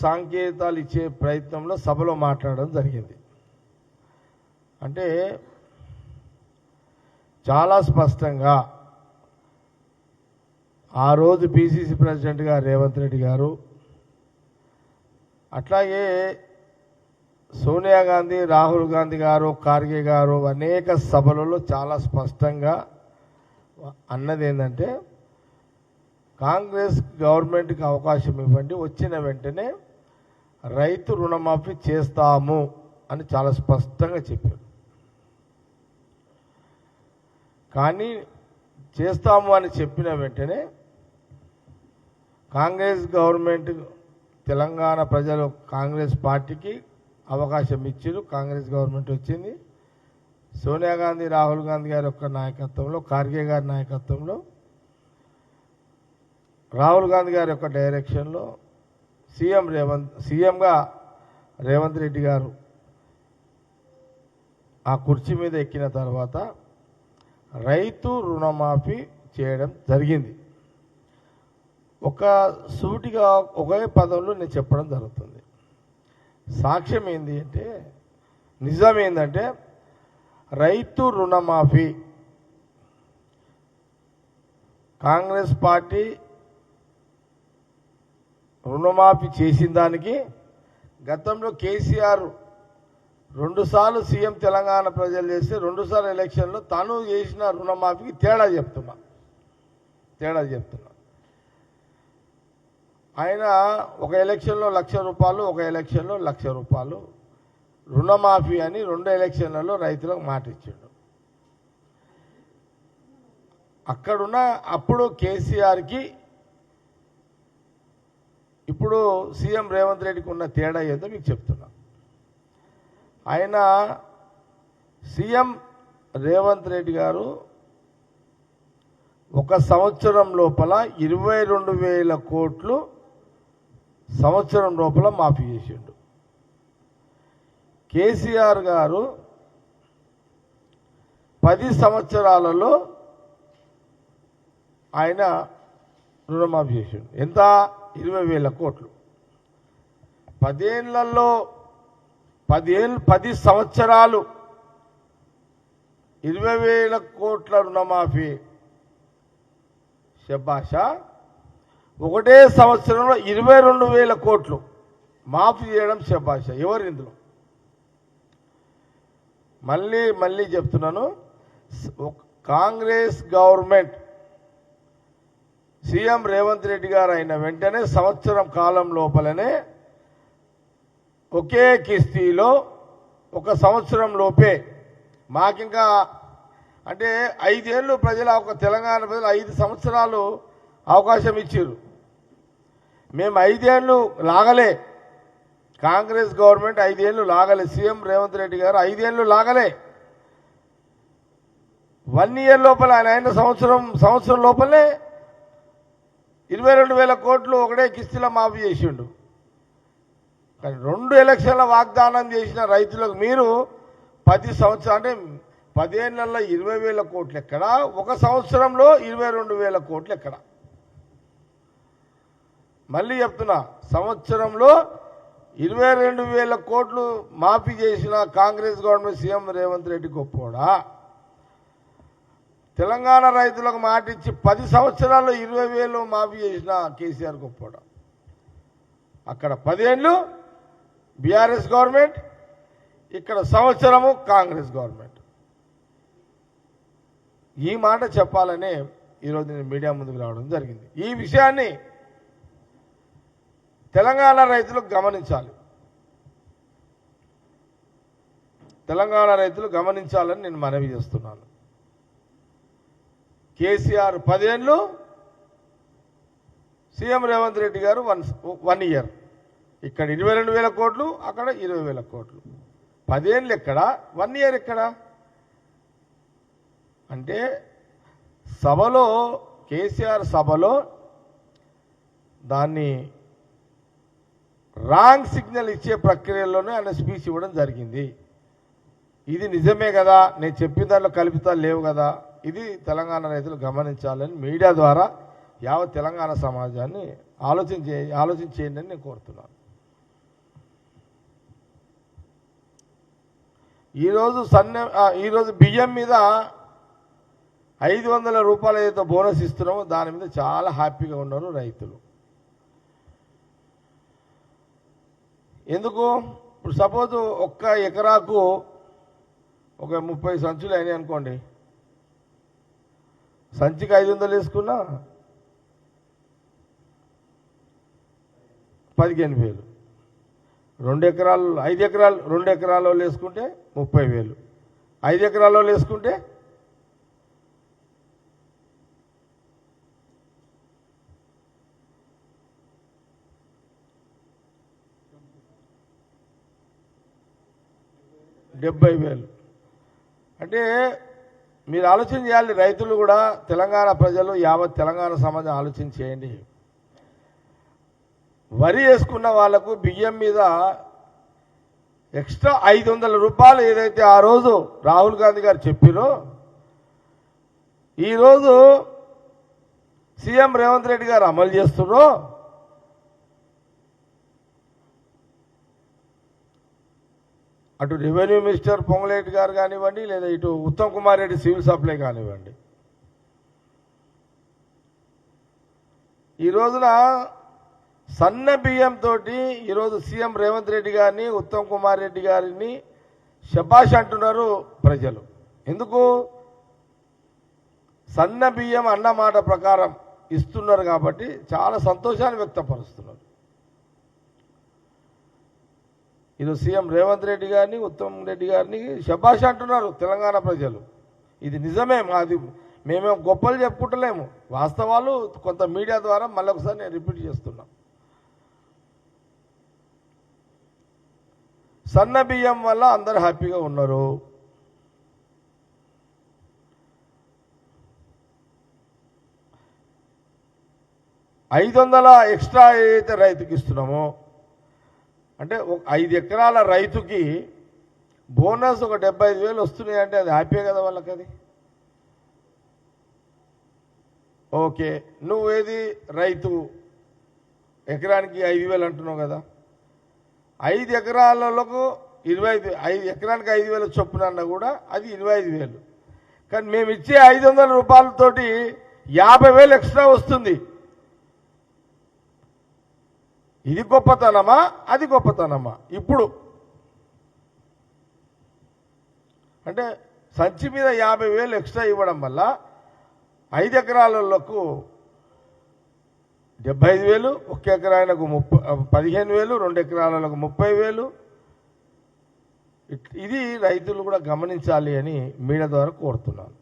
సాంకేతాలు ఇచ్చే ప్రయత్నంలో సభలో మాట్లాడడం జరిగింది. అంటే చాలా స్పష్టంగా ఆ రోజు పిసిసి ప్రెసిడెంట్గా రేవంత్ రెడ్డి గారు అట్లాగే సోనియా గాంధీ రాహుల్ గాంధీ గారు ఖార్గే గారు అనేక సభలలో చాలా స్పష్టంగా అన్నది ఏంటంటే కాంగ్రెస్ గవర్నమెంట్కి అవకాశం ఇవ్వండి వచ్చిన వెంటనే రైతు రుణమాఫీ చేస్తాము అని చాలా స్పష్టంగా చెప్పారు కానీ చేస్తాము అని చెప్పిన వెంటనే కాంగ్రెస్ గవర్నమెంట్ తెలంగాణ ప్రజలు కాంగ్రెస్ పార్టీకి అవకాశం ఇచ్చారు. కాంగ్రెస్ గవర్నమెంట్ వచ్చింది. సోనియా గాంధీ రాహుల్ గాంధీ గారి యొక్క నాయకత్వంలో ఖార్గే గారి నాయకత్వంలో రాహుల్ గాంధీ గారి యొక్క డైరెక్షన్లో సీఎం రేవంత్ సీఎంగా రేవంత్ రెడ్డి గారు ఆ కుర్చీ మీద ఎక్కిన తర్వాత రైతు రుణమాఫీ చేయడం జరిగింది. ఒక సూటిగా ఒకే పదంలో నేను చెప్పడం జరుగుతుంది. సాక్ష్యం ఏంది అంటే నిజం ఏంటంటే రైతు రుణమాఫీ కాంగ్రెస్ పార్టీ రుణమాఫీ చేసిన దానికి గతంలో కేసీఆర్ రెండుసార్లు సీఎం తెలంగాణ ప్రజలు చేస్తే రెండుసార్లు ఎలక్షన్లో తను చేసిన రుణమాఫీకి తేడా చెప్తున్నా. తేడా చెప్తున్నా. ఆయన ఒక ఎలక్షన్లో లక్ష రూపాయలు ఒక ఎలక్షన్లో లక్ష రూపాయలు. రుణమాఫీ అని రెండు ఎలక్షన్లలో రైతులకు మాట ఇచ్చాడు. అక్కడున్న అప్పుడు కేసీఆర్కి ఇప్పుడు సీఎం రేవంత్ రెడ్డికి ఉన్న తేడా ఏదో మీకు చెప్తున్నా. ఆయన సీఎం రేవంత్ రెడ్డి గారు ఒక సంవత్సరం లోపల ఇరవై రెండు వేల కోట్లు సంవత్సరం లోపల మాఫీ చేసిండు. కేసీఆర్ గారు పది సంవత్సరాలలో ఆయన రుణమాఫీ చేసిండు. ఎంత? ఇరవై వేల కోట్లు. పదేళ్ళలో పదేళ్ళు పది సంవత్సరాలు ఇరవై వేల కోట్ల రుణమాఫీ. శబాష ఒకటే సంవత్సరంలో ఇరవై రెండు వేల కోట్లు మాఫీ చేయడం శబాష ఎవరు ఇందులో? మళ్ళీ మళ్ళీ చెప్తున్నాను. కాంగ్రెస్ గవర్నమెంట్ సీఎం రేవంత్ రెడ్డి గారు అయిన వెంటనే సంవత్సరం కాలం లోపలనే ఒకే కిస్తీలో ఒక సంవత్సరం లోపే మాకింకా అంటే ఐదేళ్ళు ప్రజల ఒక తెలంగాణ ప్రజలు ఐదు సంవత్సరాలు అవకాశం ఇచ్చారు మేము ఐదేళ్ళు లాగలే. కాంగ్రెస్ గవర్నమెంట్ ఐదేళ్ళు లాగలే. సీఎం రేవంత్ రెడ్డి గారు ఐదేళ్ళు లాగలే. వన్ ఇయర్ లోపల ఆయన అయిన సంవత్సరం సంవత్సరం లోపలే ఇరవై రెండు వేల కోట్లు ఒకటే కిస్తీలో మాఫీ చేసిండు. కానీ రెండు ఎలక్షన్ల వాగ్దానం చేసిన రైతులకు మీరు పది సంవత్సరం అంటే పదేళ్ళలో ఇరవై వేల కోట్లు ఎక్కడ? ఒక సంవత్సరంలో ఇరవై రెండు వేల కోట్లు ఎక్కడ? మళ్ళీ చెప్తున్నా సంవత్సరంలో ఇరవై రెండు వేల కోట్లు మాఫీ చేసిన కాంగ్రెస్ గవర్నమెంట్ సీఎం రేవంత్ రెడ్డి గొప్పోడా తెలంగాణ రైతులకు మాట ఇచ్చి పది సంవత్సరాల్లో ఇరవై వేలు మాఫీ చేసిన కేసీఆర్ గొప్పడం అక్కడ పదేళ్ళు బీఆర్ఎస్ గవర్నమెంట్ ఇక్కడ సంవత్సరము కాంగ్రెస్ గవర్నమెంట్. ఈ మాట చెప్పాలనే ఈరోజు నేను మీడియా ముందుకు రావడం జరిగింది. ఈ విషయాన్ని తెలంగాణ రైతులు గమనించాలి. తెలంగాణ రైతులు గమనించాలని నేను మనవి చేస్తున్నాను. కేసీఆర్ పదేళ్ళు సీఎం రేవంత్ రెడ్డి గారు వన్ వన్ ఇయర్. ఇక్కడ ఇరవై రెండు వేల కోట్లు అక్కడ ఇరవై వేల కోట్లు. పదేళ్ళు ఎక్కడ? వన్ ఇయర్ ఎక్కడ? అంటే సభలో కేసీఆర్ సభలో దాన్ని రాంగ్ సిగ్నల్ ఇచ్చే ప్రక్రియలోనే ఆయన స్పీచ్ ఇవ్వడం జరిగింది. ఇది నిజమే కదా? నేను చెప్పిన దాంట్లో కల్పితాలు లేవు కదా? ఇది తెలంగాణ రైతులు గమనించాలని మీడియా ద్వారా యావత్ తెలంగాణ సమాజాన్ని ఆలోచించే ఆలోచించేయండి అని నేను కోరుతున్నాను. ఈరోజు సన్న ఈరోజు బియ్యం మీద ఐదు వందల రూపాయలు ఏదైతే బోనస్ ఇస్తున్నామో దాని మీద చాలా హ్యాపీగా ఉన్నారు రైతులు. ఎందుకు? ఇప్పుడు సపోజ్ ఒక్క ఎకరాకు ఒక ముప్పై సంచులు అయినాయి అనుకోండి. సంచికి ఐదు వందలు వేసుకున్నా పదిహేను వేలు. రెండు ఎకరాలు ఐదు ఎకరాలు రెండు ఎకరాల్లో వేసుకుంటే ముప్పై వేలు. ఐదు ఎకరాల్లో వేసుకుంటే డెబ్బై వేలు. అంటే మీరు ఆలోచన చేయాలి రైతులు కూడా తెలంగాణ ప్రజలు యావత్ తెలంగాణ సమాజం ఆలోచన చేయండి వరి వేసుకున్న వాళ్ళకు బియ్యం మీద ఎక్స్ట్రా ఐదు వందల రూపాయలు ఏదైతే ఆ రోజు రాహుల్ గాంధీ గారు చెప్పారో ఈరోజు సీఎం రేవంత్ రెడ్డి గారు అమలు చేస్తున్నారో అటు రెవెన్యూ మినిస్టర్ పొంగలేటి గారు కానివ్వండి లేదా ఇటు ఉత్తమ్ కుమార్ రెడ్డి సివిల్ సప్లై కానివ్వండి. ఈ రోజున సన్న బియ్యంతో ఈరోజు సీఎం రేవంత్ రెడ్డి గారిని ఉత్తమ్ కుమార్ రెడ్డి గారిని శబాష్ అంటున్నారు ప్రజలు. ఎందుకు? సన్న బియ్యం అన్న మాట ప్రకారం ఇస్తున్నారు కాబట్టి చాలా సంతోషాన్ని వ్యక్తపరుస్తున్నారు. ఈరోజు సీఎం రేవంత్ రెడ్డి గారిని ఉత్తమ్ రెడ్డి గారిని శబాష్ అంటున్నారు తెలంగాణ ప్రజలు. ఇది నిజమే మాది మేమేం గొప్పలు చెప్పుకుంటలేము. వాస్తవాలు కొంత మీడియా ద్వారా మళ్ళొకసారి నేను రిపీట్ చేస్తున్నా. సన్న బియ్యం వల్ల అందరు హ్యాపీగా ఉన్నారు. ఐదు వందల ఎక్స్ట్రా ఏదైతే రైతుకి ఇస్తున్నామో అంటే ఒక ఐదు ఎకరాల రైతుకి బోనస్ ఒక డెబ్బై ఐదు వేలు వస్తున్నాయి అంటే అది హ్యాపీ కదా వాళ్ళకి అది ఓకే నువ్వేది రైతు? ఎకరానికి ఐదు వేలు అంటున్నావు కదా. ఐదు ఎకరాలకు ఇరవై ఐదు ఐదు ఎకరానికి ఐదు వేలు చొప్పున అన్నా కూడా అది ఇరవై ఐదు వేలు. కానీ మేము ఇచ్చే ఐదు వందల రూపాయలతోటి యాభై వేలు ఎక్స్ట్రా వస్తుంది. ఇది గొప్పతనమా? అది గొప్పతనమా? ఇప్పుడు. అంటే సంచి మీద యాభై వేలు ఎక్స్ట్రా ఇవ్వడం వల్ల ఐదు ఎకరాలకు డెబ్బై ఐదు వేలు ఒక ఎకరాలకు ముప్పై పదిహేను వేలు రెండు ఎకరాలకు ముప్పై వేలు. ఇట్- ఇది రైతులు కూడా గమనించాలి అని మీడియా ద్వారా కోరుతున్నాను.